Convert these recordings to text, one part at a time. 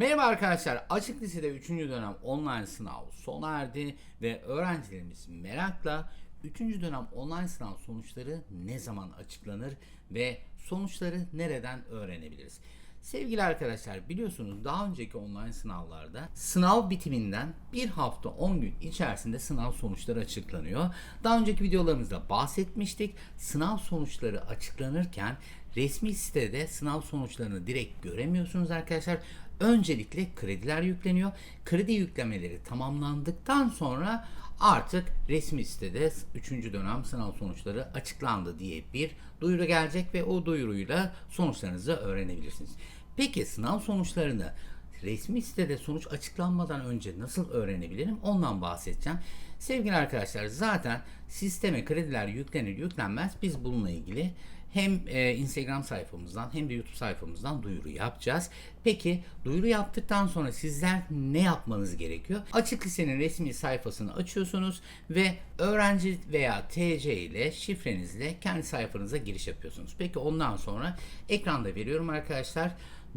Merhaba arkadaşlar. Açık Lise'de 3. dönem online sınav sona erdi ve öğrencilerimiz merakla 3. dönem online sınav sonuçları ne zaman açıklanır ve sonuçları nereden öğrenebiliriz? Sevgili arkadaşlar biliyorsunuz daha önceki online sınavlarda sınav bitiminden bir hafta 10 gün içerisinde sınav sonuçları açıklanıyor. Daha önceki videolarımızda bahsetmiştik. Sınav sonuçları açıklanırken resmi sitede sınav sonuçlarını direkt göremiyorsunuz arkadaşlar. Öncelikle krediler yükleniyor. Kredi yüklemeleri tamamlandıktan sonra artık resmi sitede 3. dönem sınav sonuçları açıklandı diye bir duyuru gelecek ve o duyuruyla sonuçlarınızı öğrenebilirsiniz. Peki sınav sonuçlarını resmi sitede sonuç açıklanmadan önce nasıl öğrenebilirim? Ondan bahsedeceğim. Sevgili arkadaşlar zaten sisteme krediler yüklenir yüklenmez biz bununla ilgili hem e, Instagram sayfamızdan hem de YouTube sayfamızdan duyuru yapacağız. Peki duyuru yaptıktan sonra sizler ne yapmanız gerekiyor? Açık lisenin resmi sayfasını açıyorsunuz ve öğrenci veya TC ile şifrenizle kendi sayfanıza giriş yapıyorsunuz. Peki ondan sonra ekranda veriyorum arkadaşlar.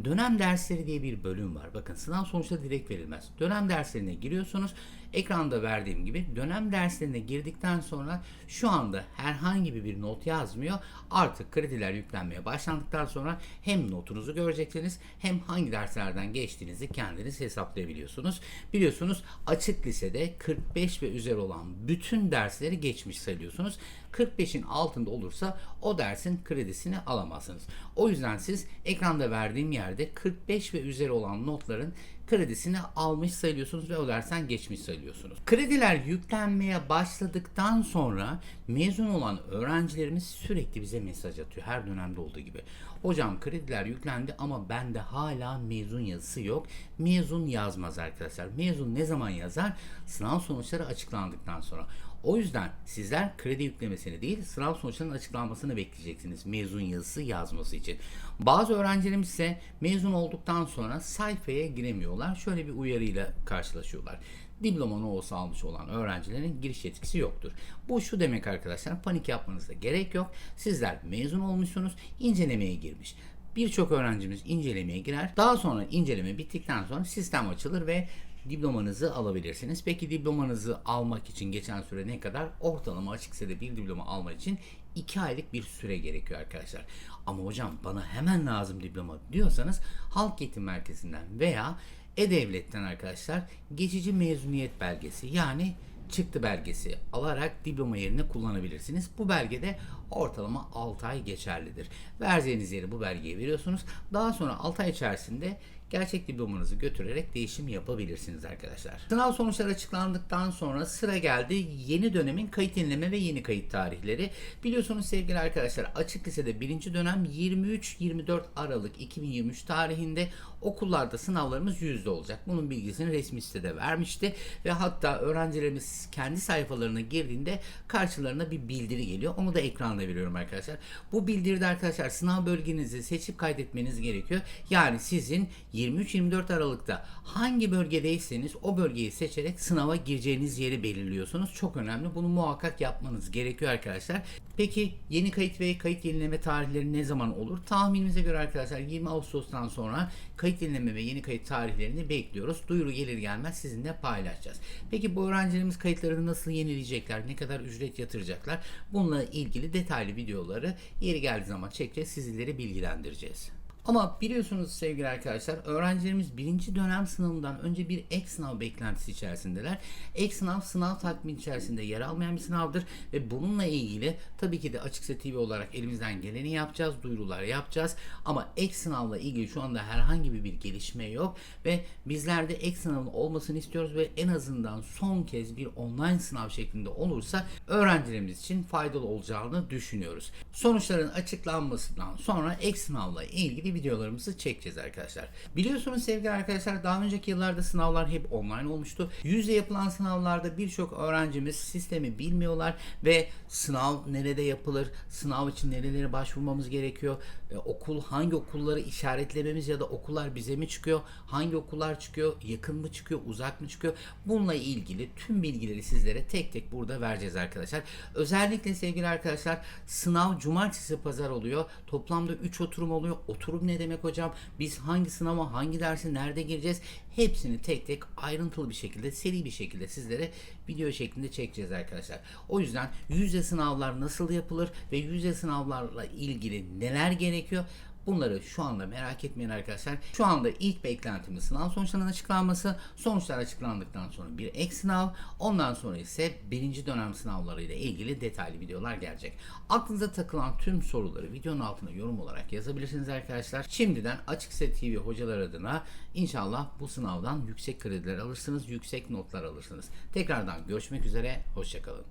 Dönem dersleri diye bir bölüm var. Bakın sınav sonuçları direkt verilmez. Dönem derslerine giriyorsunuz. Ekranda verdiğim gibi dönem derslerine girdikten sonra şu anda herhangi bir not yazmıyor. Artık krediler yüklenmeye başlandıktan sonra hem notunuzu göreceksiniz hem hangi derslerden geçtiğinizi kendiniz hesaplayabiliyorsunuz. Biliyorsunuz açık lisede 45 ve üzeri olan bütün dersleri geçmiş sayıyorsunuz. 45'in altında olursa o dersin kredisini alamazsınız. O yüzden siz ekranda verdiğim yerde 45 ve üzeri olan notların kredisini almış sayılıyorsunuz ve o dersten geçmiş sayılıyorsunuz. Krediler yüklenmeye başladıktan sonra mezun olan öğrencilerimiz sürekli bize mesaj atıyor. Her dönemde olduğu gibi. Hocam krediler yüklendi ama bende hala mezun yazısı yok. Mezun yazmaz arkadaşlar. Mezun ne zaman yazar? Sınav sonuçları açıklandıktan sonra. O yüzden sizler kredi yüklemesini değil sınav sonuçlarının açıklanmasını bekleyeceksiniz mezun yazısı yazması için. Bazı öğrencilerimiz ise mezun olduktan sonra sayfaya giremiyorlar. Şöyle bir uyarıyla karşılaşıyorlar. Diploma ne olsa almış olan öğrencilerin giriş yetkisi yoktur. Bu şu demek arkadaşlar panik yapmanıza gerek yok. Sizler mezun olmuşsunuz incelemeye girmiş. Birçok öğrencimiz incelemeye girer. Daha sonra inceleme bittikten sonra sistem açılır ve diplomanızı alabilirsiniz. Peki diplomanızı almak için geçen süre ne kadar? Ortalama açık lisede bir diploma almak için 2 aylık bir süre gerekiyor arkadaşlar. Ama hocam bana hemen lazım diploma diyorsanız Halk Eğitim Merkezi'nden veya E-Devlet'ten arkadaşlar geçici mezuniyet belgesi yani çıktı belgesi alarak diploma yerine kullanabilirsiniz. Bu belgede ortalama 6 ay geçerlidir. Vereceğiniz yere bu belgeyi veriyorsunuz. Daha sonra 6 ay içerisinde gerçek diplomanızı götürerek değişim yapabilirsiniz arkadaşlar. Sınav sonuçları açıklandıktan sonra sıra geldi yeni dönemin kayıt yenileme ve yeni kayıt tarihleri. Biliyorsunuz sevgili arkadaşlar açık lisede birinci dönem 23-24 Aralık 2023 tarihinde okullarda sınavlarımız yüzde olacak. Bunun bilgisini resmi sitede vermişti ve hatta öğrencilerimiz kendi sayfalarına girdiğinde karşılarına bir bildiri geliyor. Onu da ekranda veriyorum arkadaşlar. Bu bildiride arkadaşlar sınav bölgenizi seçip kaydetmeniz gerekiyor. Yani sizin 23-24 Aralık'ta hangi bölgedeyseniz o bölgeyi seçerek sınava gireceğiniz yeri belirliyorsunuz. Çok önemli. Bunu muhakkak yapmanız gerekiyor arkadaşlar. Peki yeni kayıt ve kayıt yenileme tarihleri ne zaman olur? Tahminimize göre arkadaşlar 20 Ağustos'tan sonra kayıt yenileme ve yeni kayıt tarihlerini bekliyoruz. Duyuru gelir gelmez sizinle paylaşacağız. Peki bu öğrencilerimiz kayıtlarını nasıl yenileyecekler? Ne kadar ücret yatıracaklar? Bununla ilgili detaylı videoları yeri geldiği zaman çekeceğiz. Sizleri bilgilendireceğiz. Ama biliyorsunuz sevgili arkadaşlar öğrencilerimiz birinci dönem sınavından önce bir ek sınav beklentisi içerisindeler. Ek sınav sınav takvimi içerisinde yer almayan bir sınavdır ve bununla ilgili tabii ki de Açıksa TV olarak elimizden geleni yapacağız, duyurular yapacağız. Ama ek sınavla ilgili şu anda herhangi bir, gelişme yok ve bizler de ek sınavın olmasını istiyoruz ve en azından son kez bir online sınav şeklinde olursa öğrencilerimiz için faydalı olacağını düşünüyoruz. Sonuçların açıklanmasından sonra ek sınavla ilgili videolarımızı çekeceğiz arkadaşlar. Biliyorsunuz sevgili arkadaşlar daha önceki yıllarda sınavlar hep online olmuştu. Yüzde yapılan sınavlarda birçok öğrencimiz sistemi bilmiyorlar ve sınav nerede yapılır, sınav için nerelere başvurmamız gerekiyor, e, okul hangi okulları işaretlememiz ya da okullar bize mi çıkıyor? Hangi okullar çıkıyor? Yakın mı çıkıyor? Uzak mı çıkıyor? Bununla ilgili tüm bilgileri sizlere tek tek burada vereceğiz arkadaşlar. Özellikle sevgili arkadaşlar sınav cumartesi pazar oluyor. Toplamda 3 oturum oluyor. Oturum ne demek hocam? Biz hangi sınava, hangi dersi nerede gireceğiz? Hepsini tek tek ayrıntılı bir şekilde, seri bir şekilde sizlere video şeklinde çekeceğiz arkadaşlar. O yüzden yüzde sınavlar nasıl yapılır ve yüzde sınavlarla ilgili neler gerekiyor? Bunları şu anda merak etmeyin arkadaşlar. Şu anda ilk beklentimiz sınav sonuçlarının açıklanması. Sonuçlar açıklandıktan sonra bir ek sınav. Ondan sonra ise birinci dönem sınavları ile ilgili detaylı videolar gelecek. Aklınıza takılan tüm soruları videonun altına yorum olarak yazabilirsiniz arkadaşlar. Şimdiden Açıkse TV hocalar adına inşallah bu sınavdan yüksek krediler alırsınız, yüksek notlar alırsınız. Tekrardan görüşmek üzere, hoşçakalın.